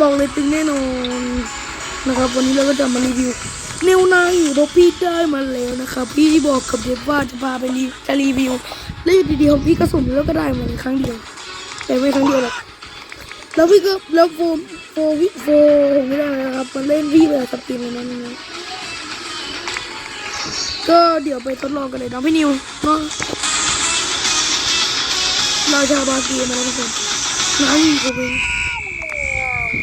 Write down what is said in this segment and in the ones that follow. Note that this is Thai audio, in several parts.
บอกเลยตึงแน่นอนนะครับ วันนี้เราก็จะมารีวิวเนวนาฮิโรพี่ได้มาแล้วนะครับพี่บอกกับเดฟว่าจะพาไปรีจะรีวิวแล้วดีๆของพี่ก็สุ่มแล้วก็ได้มาครั้งเดียว แต่ไม่ครั้งเดียวหรอกแล้วพี่ก็แล้วโฟโฟวิโฟผมไม่ได้นะครับมันเล่นพี่แบบสปินอะไรนั่นนะก็เดี๋ยวไปทดลองกันเลยน้องพี่นิวเนาะราชาบาเกีมาแล้วทุกคนน้ำอีกผมเอง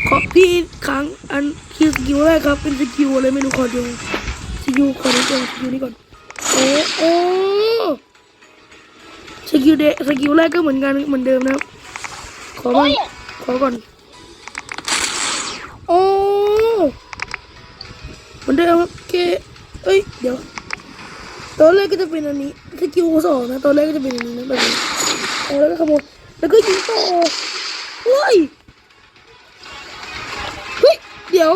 ขอพี่ครั้งอันคือสกิลแรกครับเป็นสกิลอะไรไม่รู้ขอดูสกิลขอดูก่อนสกิลนี้ก่อนโอ้โอ้สกิลเดสกิลแรกก็เหมือนกันเหมือนเดิมนะครับขอบ้างขอก่อนโอ้เหมือนเดิมครับเกเอ้ยเดี๋ยวตอนแรกก็จะเป็นอันนี้สกิลสองนะตอนแรกก็จะเป็นอันนี้นะแบบนี้เอาแล้วก็ขโมยแล้วก็ยิงต่อเฮ้ยเฮ้ยเดี๋ยว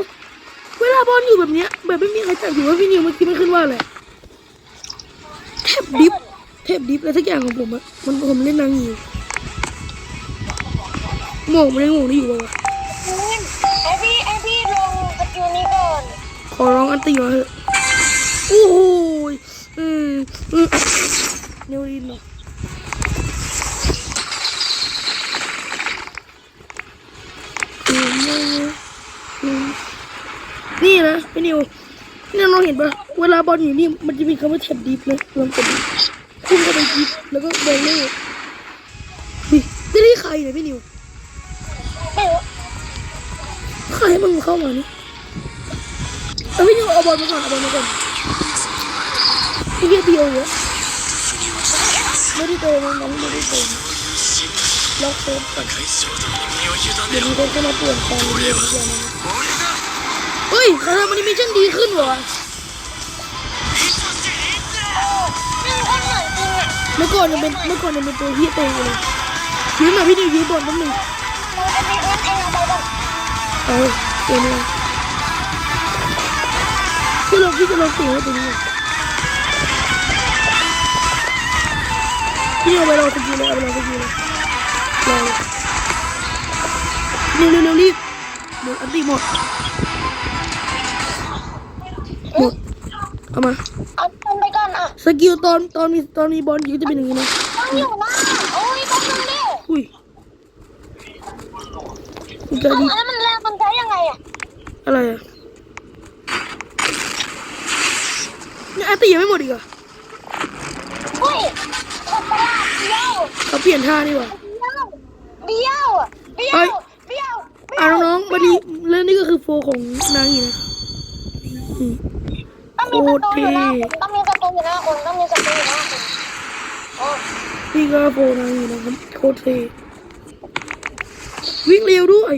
เวลาบอลอยู่แบบเนี้ย แบบไม่มีใครจับอยู่ว่าพี่นิวเมื่อกี้มันขึ้นว่าอะไรเทปดิฟเทปดิฟอะไรสักอย่างของผมอะมันผมเล่นนางอยู่โมงมันยังโมงนี่อยู่ปะวะไอพี่ไอพี่ลงสกิลนี้ก่อนขอร้องอันตีมาเถอะโอ้โหยอืมอืมเนวรินเหรออืมอืม นี่นะพี่นิวนี่น้องเห็นปะเวลาบอลอยู่นี่มันจะมีคำว่าแท็บดิฟนะลองกดดูคุ้มเข้าไปดิฟแล้วก็เบลเล่เฮ้ยจะได้ใครเนี่ยพี่นิวใครมึงเข้ามานี่เอาพี่นิวเอาบอลมาก่อนเอาบอลมาก่อนพี่เกียร์เดียวเหรอไม่ได้เติมน้องไม่ได้เติมล็อกเซฟก่อนเดี๋ยวนี้เขามาเปลี่ยนแปลงเรื่อยๆทุกอย่างนะ ฮ้ยเขาทำแอนิเมชั่นดีขึ้นว่ะเมื่อก่อนยังเป็นเมื่อก่อนยังเป็นตัวเฮียตัวเลยยืมมาพี่นิวยืมบอลแป๊บหนึงไอพี่คนเอเอาไปก่อนเออเลยพี่ลองพี่จะลองเตะให้ตัวนี้พี่เอาไปลองสกิลเลยเอาไปลองสกิลเลยลองเร็วเร็วเร็วรีบหมดอันตีหมด หมดเอามาเอาคนไปก่อนอะสกิลตอนตอนมีตอนมีบอลอยู่จะเป็นอย่างนี้นะต้องอยู่หน้าโอ้ยต้องนึงดิอุ้ยมีการเอาดีอันนั้นมันแรงมันใช้ยังไงอะอะไรอะเนี่ยอันตียังไม่หมดอีกเหรอเฮ้ยคนประหลาดเดียวเขาเปลี่ยนท่านี่หว่าเดียวเดียวเฮ้ยเดียวอ่าน้องๆวันนี้เรื่องนี้ก็คือโฟของนางอีนะนี่ ต้องมีศัตรูอยู่หน้าคนต้องมีศัตรูอยู่หน้าคนต้องมีศัตรูอยู่หน้าคนโอ้นี่ก็โฟนางอีนะครับโคตรเท่วิ่งเร็วด้วย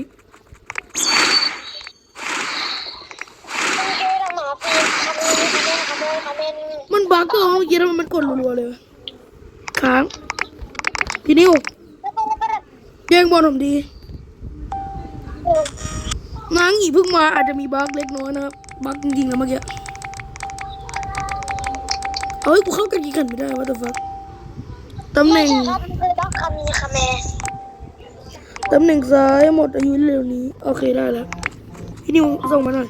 คุณเกย์ทำหมาปีนขโมยขโมยขโมยขโมยมันบั๊กก็เมื่อกี้แล้วมันกดรัวๆเลยวะค้างพี่นิวแล้วก็แล้วก็แย่งบอลผมดีนางอีเพิ่งมาอาจจะมีบั๊กเล็กน้อยนะครับบั๊กจริงๆนะเมื่อกี้ เฮ้กูเข้ากันกี่กันไม่ได้วะแต่ฟักตำแหน่งครับคือด็อกคามีคาเมตำแหน่งซ้ายหมดอายุเร็วนี้ โอเคได้แล้วพี่นิวส่งมาหน่อย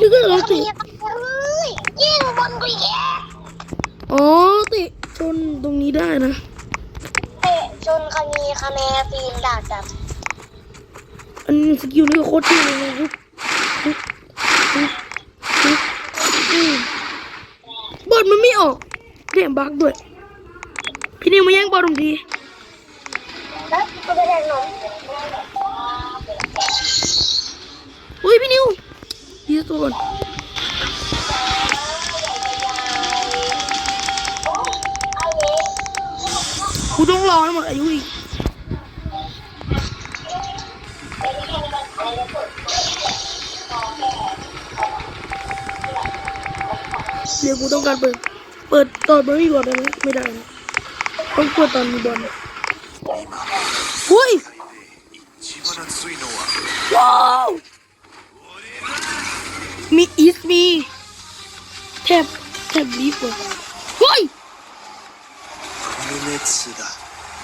นี่ก็เราคาติยยิงบอลกูแย่อ๋อติชนตรงนี้ได้นะเตะจนคามีคาเมปีนดาจับ อันนี้สกิลนี่โคตรเท่เลยนะฮึบฮึบฮึบฮึบอลมันไม่ออกเรียมบักด้วย พี่นิวมาแย่งบอลผมทีแล้วก็ไปแทงหนมอุ้ยพี่นิวยืดตัวก่อนกูต้องรอให้หมดอายุอีก เดี๋ยวกูต้องการเปิด เปิดตอนบอลมีบอลได้ไหมไม่ได้ต้องเปิดตอนมีบอลหุ้ยว้าวมีอีสมีแทบแทบลีฟเลยเฮ้ย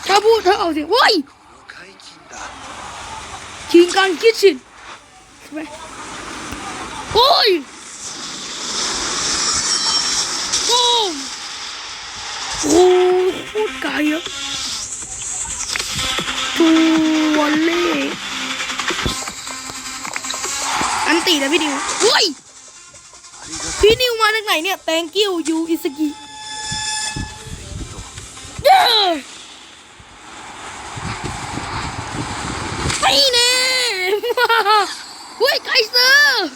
ถ้าพูดถ้าเอาเสียงเฮ้ย Kingan geçin. Oy! Boom! Oh, what guy? To Wally. อันตีนะพี่นิวโอ้ย พี่นิวมาจากไหนเนี่ย thank you you อิสกิเด้อ เฮ้ยไกเซอร์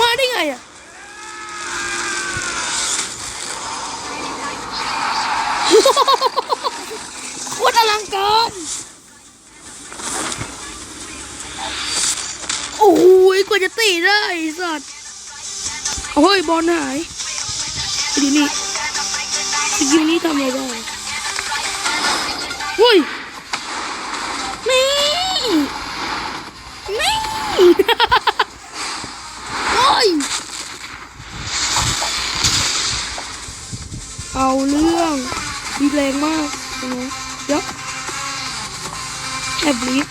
มาได้ไงอะโคตรอลังการโอ้ยกว่าจะตีได้สัตว์เฮ้ยบอลหายดูนี่สกิลนี้ทำอะไรได้เฮ้ยนี่นี่ เฮ้ยเอาเรื่องมี แรงมากเดี๋ยวแอบลิฟ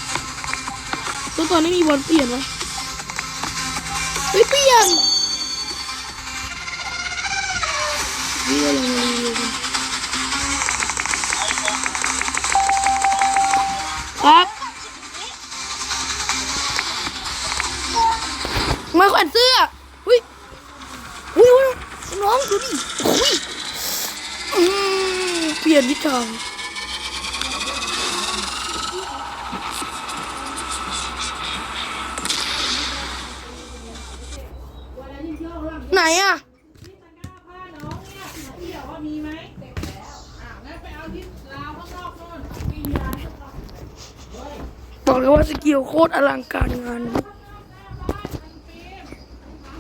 ตัวตอนนี้มีบอลเปลี่ยนไหมเฮ้ยเปลี่ยนนี่ก็ลงมาเรียครับมาขวนเสื้อหุ้ยหุ้ยน้องดูดิหุ้ยอืม ลี่ยนทิศทางไหนอะบอกเลยว่าสกิลโคตรอลังการงาน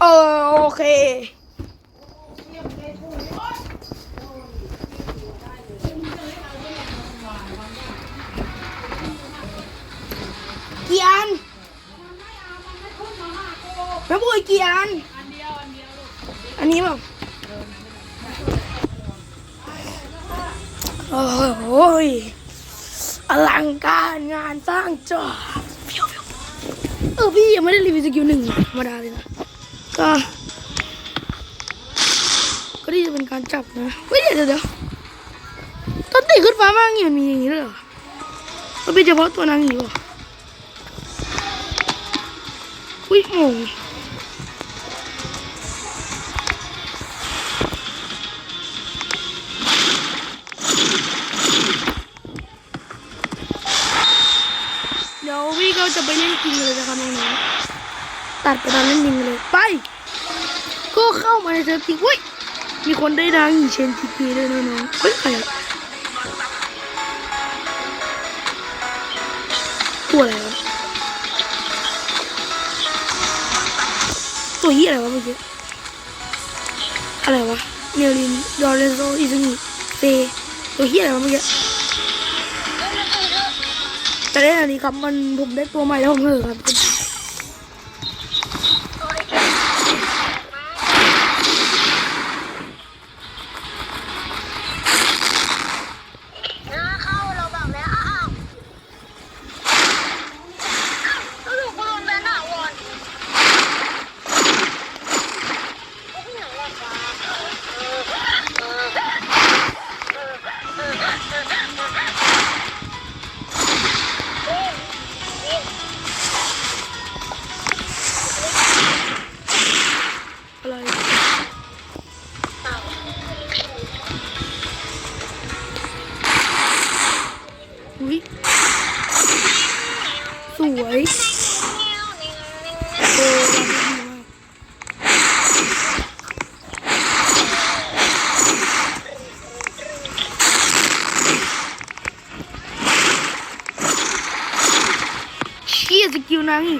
เออ โอเค กี่อันแม่บุยกี่อันอันเดียวอันเดียวอันนี้แบบโอ้โหยอลังการงานสร้างจอเออพี่ยังไม่ได้รีวิวสกิลหนึ่งธรรมดาเลยนะก็ก็ที่จะเป็นการจับนะเฮ้ยเดี๋ยวเดี๋ยวตอนตีขึ้นฟ้ามากงี้มันมีอย่างนี้ด้วยเหรอมันเป็นเฉพาะตัวนางหนีวะอุ้ ยงงเดี๋ยวพี่ก็จะไปเล่นจริงเลยนะครับน้องๆตัดไปตอนเล่นจริงเลยไป ก็เข้ามาในเซิร์ฟจริงเว้ยมีคนได้ดังอีเชนทีพีด้วยนะน้องเฮ้ยใครอะตัวอะไรวะ ตัวยี่อะไรวะเมื่อกี้อะไรวะเนลินดอเรนโซอิซึงิเซตัวยี่อะไรวะเมื่อกี้จะได้อันนี้ครับมันผมได้ตัวใหม่แล้วผมเหอครับ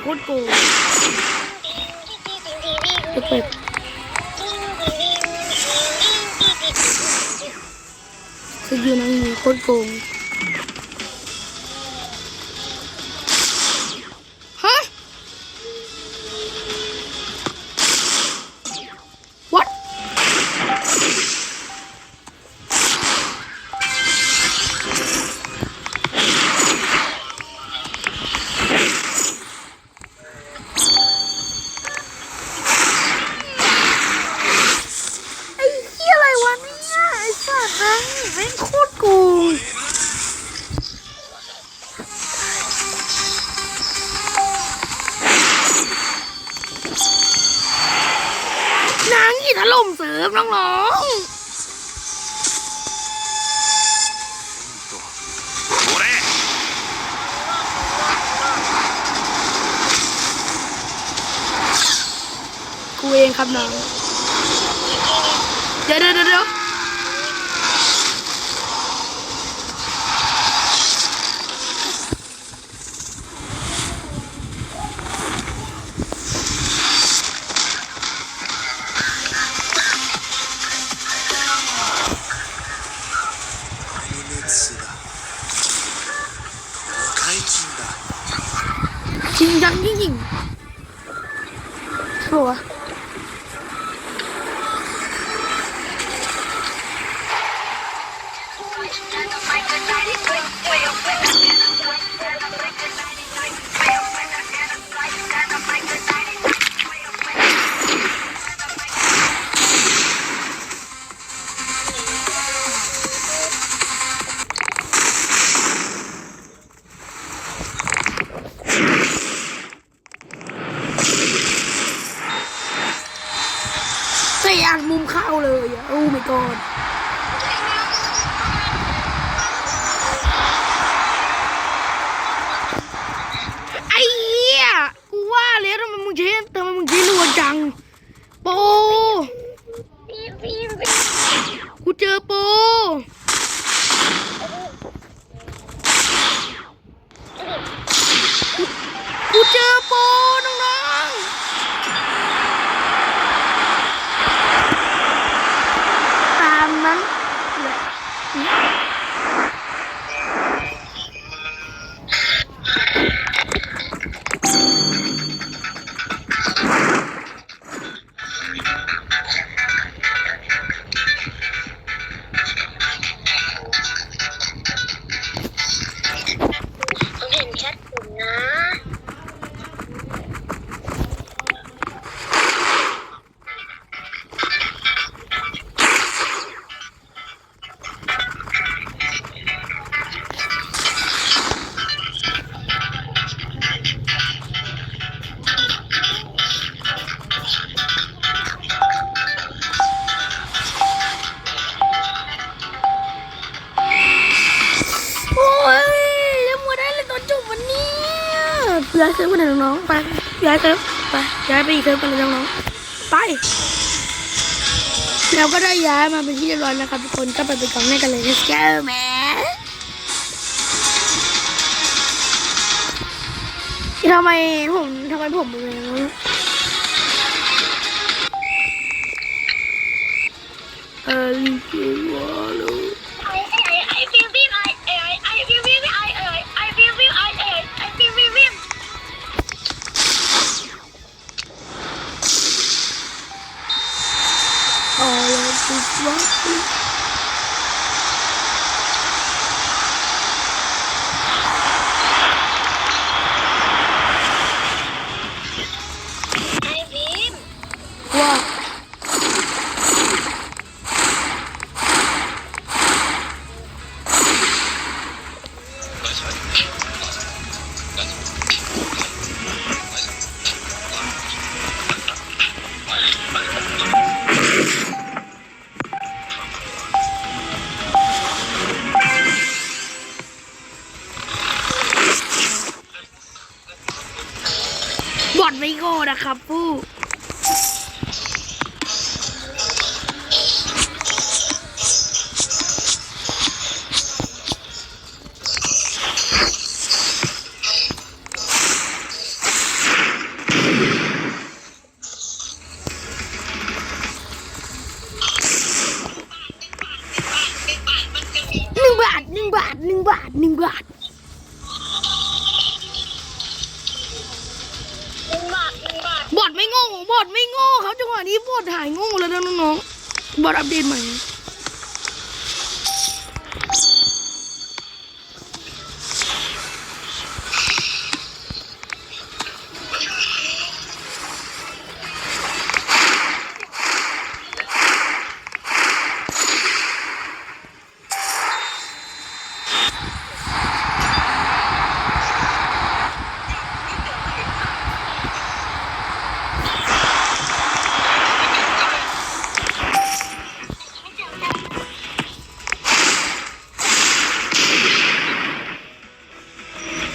โคตรโกงเป็ดสกิลนางอีกโคตรโกง ครับน้อง เดี๋ยวเดี๋ยวเดี๋ยว ย้ายเซิร์ฟไปไหนน้องๆไปย้ายเซิร์ฟไปย้ายไปอีกเซิร์ฟไปเลยน้องๆไปแล้วก็ได้ย้ายมาเป็นที่เรียบร้อยนะครับทุกคนก็ไปเป็นกองแม่กันเลย let's go man ทำไมผมทำไมผมเป็นอย่างนี้เออลิขิตวอลู หนึ่งบาทหนึ่งบาทหนึ่งบาทหนึ่งบาทบอดไม่โง่บอดไม่โง่ครับจังหวะนี้บอดหายโง่แล้วนะน้องๆบอดอัปเดตใหม่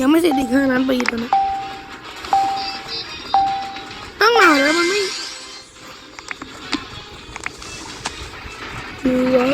ยังไม่เสร็จอีกห้าล้านปีตอนนี้ต้องหมาแล้วมันไม่ดูว่า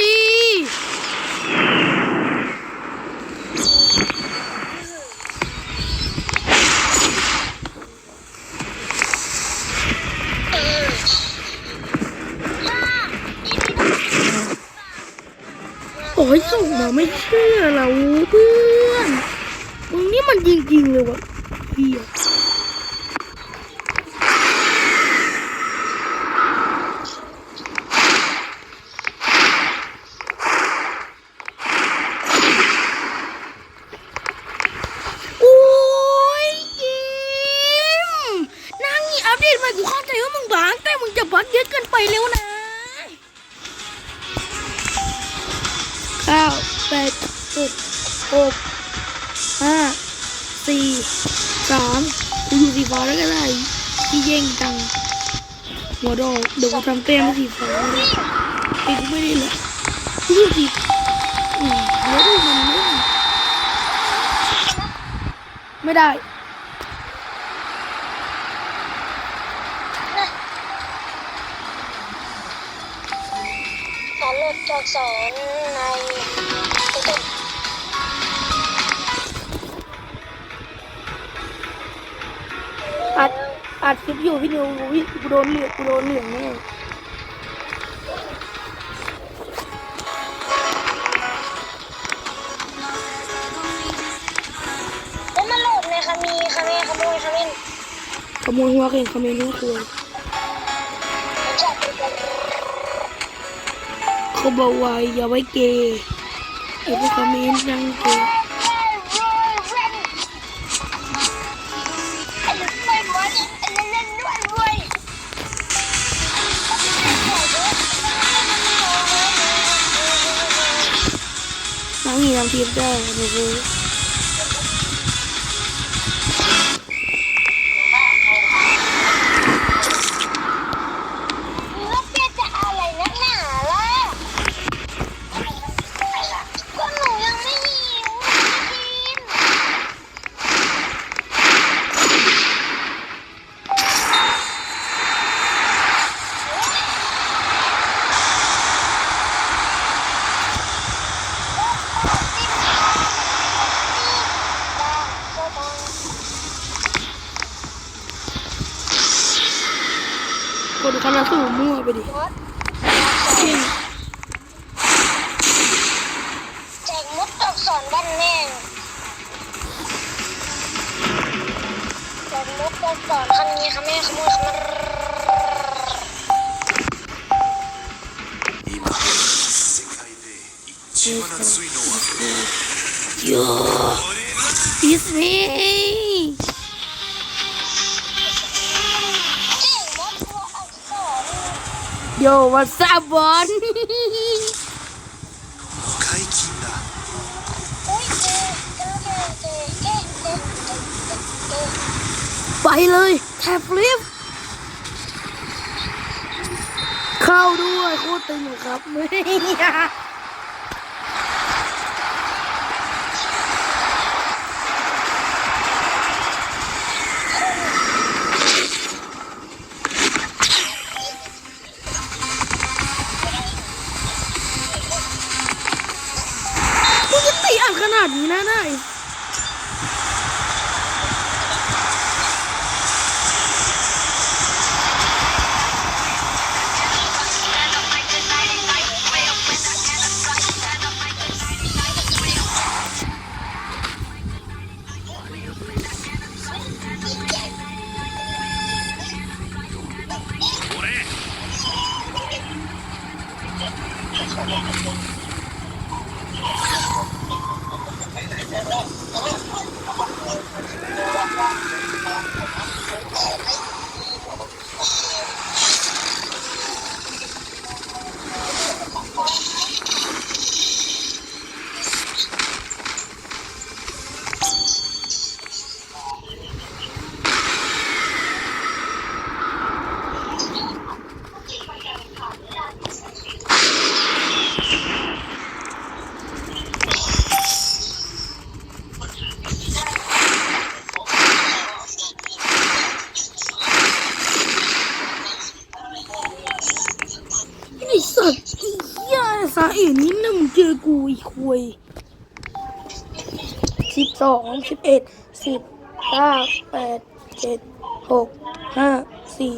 ดี โอ้ยส่งมาไม่เชื่อเราเพื่อนมึงนี่มันจริงๆเลยวะ ก้าแปดเจ็ดหกห้าสี่สามกูอยู่สีฟ้าแล้วก็ได้ที่เย่งตังหัวดอกเดี๋ยวกูทำเต้มสีฟ้าไอ้ไม่ได้เลยกูอยู่สีอืมแล้วมันไม่ไม่ได้ สอนในอัดอัดคลิปอยู่พี่นิวพี่กูโดนเหลืองกูโดนเหลืองแน่แล้มัหลบในคามีคเมนขโมยคาเมนขโมยหัวเก่งคาเมนหัวควร เขาบอกว่าอย่าไว้เกย์ไอ้พวกเขาไม่นั่งเกย์น้องมีน้ำทิพย์ด้วยหนูรู้ ดซาไปเลยแทบลิฟเข้าด้วยโคตรตึงครับเนี่ยาเอ็นี้นะมึงเจอกูอีกควยสิบสองสิบเอ็ดสิบเก้าแปดเจ็ดหกห้าสี่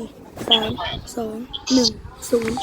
สามสองหนึ่งศูนย์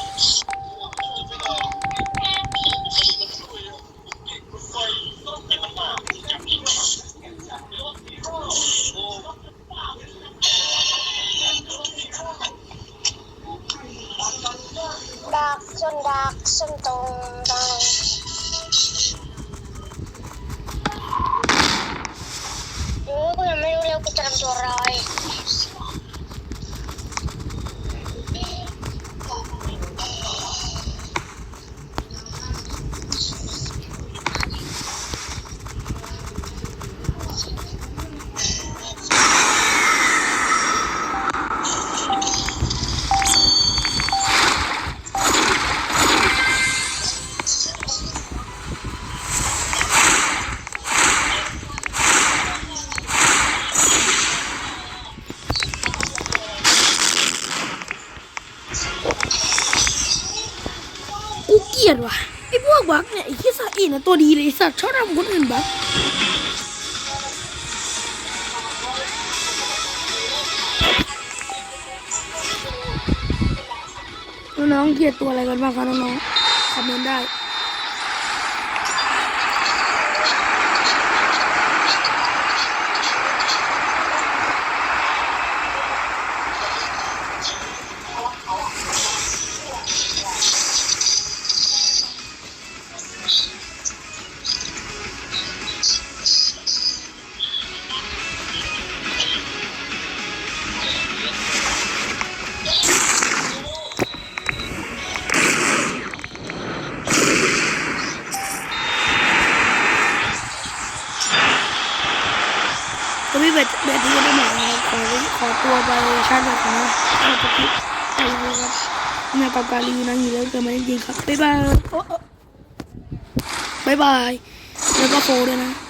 นะตัวดีเลยสัตว์ชอบทำคนอื่นบ้างน้องๆเกลียดตัวอะไรกันบ้างคะน้องๆคอมเมนต์ได้ บ๊ายบ